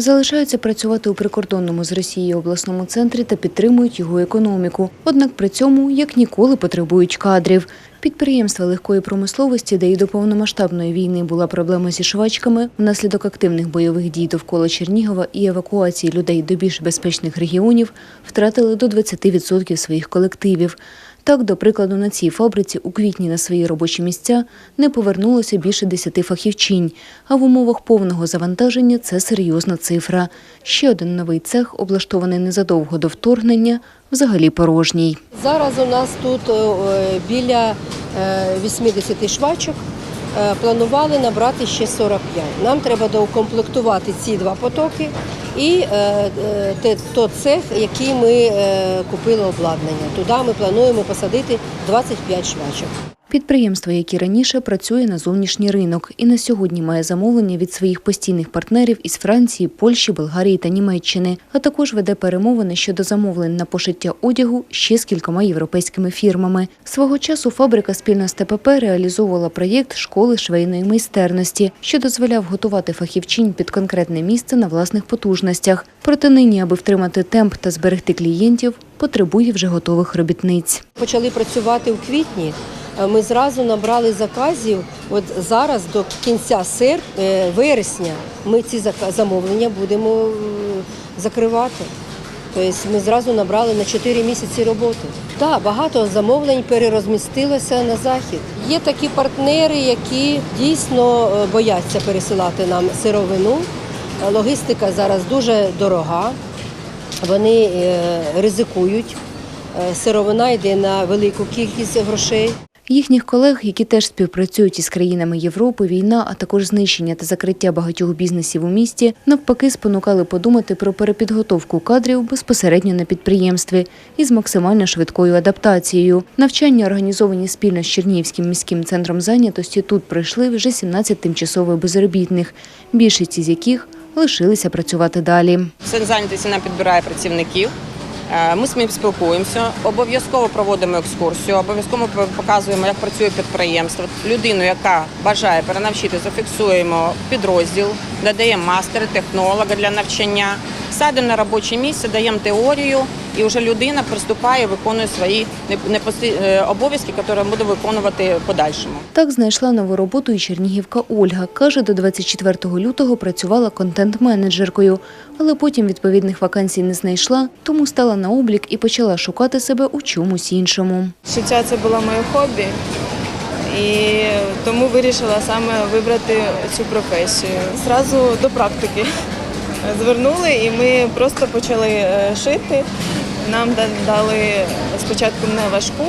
Залишаються працювати у прикордонному з Росією обласному центрі та підтримують його економіку. Однак при цьому як ніколи потребують кадрів. Підприємства легкої промисловості, де і до повномасштабної війни була проблема зі швачками, внаслідок активних бойових дій довкола Чернігова і евакуації людей до більш безпечних регіонів, втратили до 20% своїх колективів. Так, до прикладу, на цій фабриці у квітні на свої робочі місця не повернулося більше 10 фахівчинь, а в умовах повного завантаження це серйозна цифра. Ще один новий цех, облаштований незадовго до вторгнення, взагалі порожній. Зараз у нас тут е, біля е, 80 швачок. Е, Планували набрати ще 45. Нам треба доукомплектувати ці два потоки і е, е, той цех, який ми купили обладнання. Туди ми плануємо посадити 25 швачок. Підприємство, як і раніше, працює на зовнішній ринок і на сьогодні має замовлення від своїх постійних партнерів із Франції, Польщі, Болгарії та Німеччини, а також веде перемовини щодо замовлень на пошиття одягу ще з кількома європейськими фірмами. Свого часу фабрика спільно з ТПП реалізовувала проєкт школи швейної майстерності, що дозволяв готувати фахівчинь під конкретне місце на власних потужностях. Проте нині, аби втримати темп та зберегти клієнтів, потребує вже готових робітниць. Почали працювати у квітні. Е, Ми зразу набрали заказів. От зараз до кінця серп... е, вересня ми ці замовлення будемо закривати. Тобто ми зразу набрали на 4 місяці роботи. Так, багато замовлень перерозмістилося на захід. Є такі партнери, які дійсно е, бояться пересилати нам сировину. Логістика зараз дуже дорога. Вони ризикують. Сировина йде на велику кількість грошей. Їхніх колег, які теж співпрацюють із країнами Європи, війна, а також знищення та закриття багатьох бізнесів у місті, навпаки, спонукали подумати про перепідготовку кадрів безпосередньо на підприємстві із максимально швидкою адаптацією. Навчання, організовані спільно з Чернігівським міським центром зайнятості, тут пройшли вже 17 тимчасово безробітних, більшість із яких лишилися працювати далі. Центр зайнятості підбирає працівників. Е, Ми з ним спілкуємося, обов'язково проводимо екскурсію, обов'язково показуємо, як працює підприємство. Людину, яка бажає перенавчити, зафіксуємо підрозділ, надаємо мастери, технолога для навчання, садимо на робоче місце, даємо теорію, і вже людина приступає, виконує свої е, обов'язки, які буде виконувати подальшому. Так знайшла нову роботу і чернігівка Ольга. Каже, до 24 лютого працювала контент-менеджеркою, але потім відповідних вакансій не знайшла, тому стала на облік і почала шукати себе у чомусь іншому. Шиття це було моє хобі, і тому вирішила саме вибрати цю професію. Зразу до практики звернули, і ми просто почали е, шити. Нам дали спочатку неважку,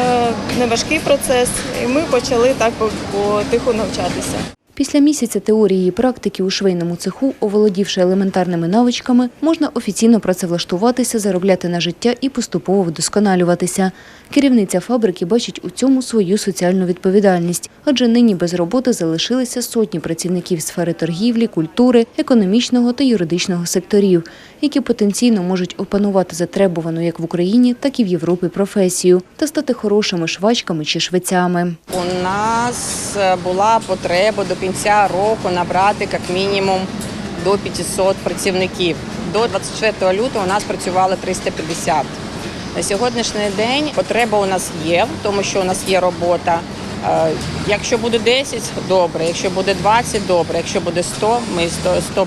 е, неважкий процес, і ми почали так потиху навчатися. Після місяця теорії і практики у швейному цеху, оволодівши елементарними навичками, можна офіційно працевлаштуватися, заробляти на життя і поступово вдосконалюватися. Керівниця фабрики бачить у цьому свою соціальну відповідальність, адже нині без роботи залишилися сотні працівників сфери торгівлі, культури, економічного та юридичного секторів, які потенційно можуть опанувати затребувану як в Україні, так і в Європі професію та стати хорошими швачками чи швецями. У нас е, була потреба до кінця року набрати як мінімум до 500 працівників. До 24 лютого у нас працювало 350. На сьогоднішній день потреба у нас є, тому що у нас є робота. Е, Якщо буде 10 – добре, якщо буде 20 – добре, якщо буде 100 – ми 100, 100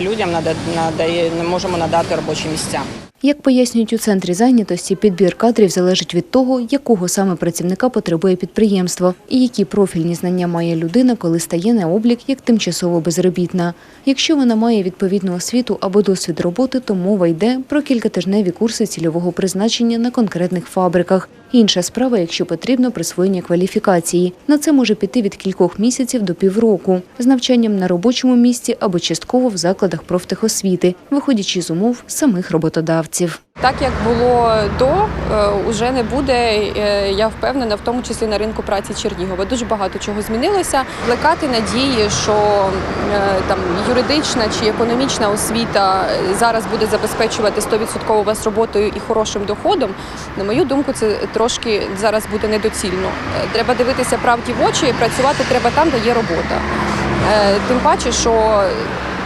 людям нада- надає, можемо надати робочі місця. Як пояснюють у центрі зайнятості, підбір кадрів залежить від того, якого саме працівника потребує підприємство і які профільні знання має людина, коли стає на облік як тимчасово безробітна. Якщо вона має відповідну освіту або досвід роботи, то мова йде про кількатижневі курси цільового призначення на конкретних фабриках. Інша справа, якщо потрібно присвоєння кваліфікації. На це може піти від кількох місяців до півроку з навчанням на робочому місці або частково в закладах профтехосвіти, виходячи з умов самих роботодавців. Так як було до, е, уже не буде. е, Я впевнена, в тому числі на ринку праці Чернігова. Дуже багато чого змінилося. Плекати надії, що е, там юридична чи економічна освіта зараз буде забезпечувати 100% вас роботою і хорошим доходом. На мою думку, це трошки зараз буде недоцільно. Треба дивитися правді в очі, і працювати треба там, де є робота. Тим паче, що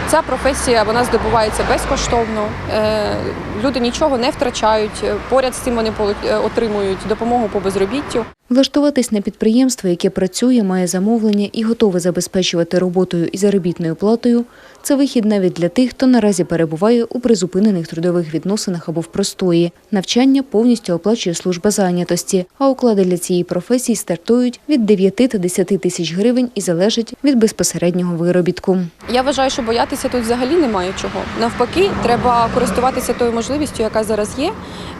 Ця професія вона здобувається безкоштовно. Е, Люди нічого не втрачають. Поряд з цим вони е, отримують допомогу по безробіттю. Влаштуватись на підприємство, яке працює, має замовлення і готове забезпечувати роботою і заробітною платою – це вихід навіть для тих, хто наразі перебуває у призупинених трудових відносинах або в простої. Навчання повністю оплачує служба зайнятості, а оклади для цієї професії стартують від 9 та 10 тисяч гривень і залежать від безпосереднього виробітку. Я вважаю, що боятися тут взагалі немає чого. Навпаки, треба користуватися тою можливістю, яка зараз є,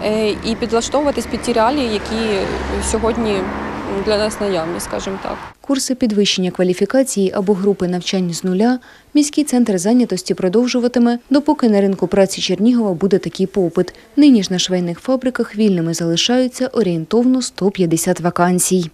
е, і підлаштовуватись під ті реалії, які сьогодні для нас наявні, скажімо так. Курси підвищення кваліфікації або групи навчань з нуля міський центр зайнятості продовжуватиме, допоки на ринку праці Чернігова буде такий попит. Нині ж на швейних фабриках вільними залишаються орієнтовно 150 вакансій.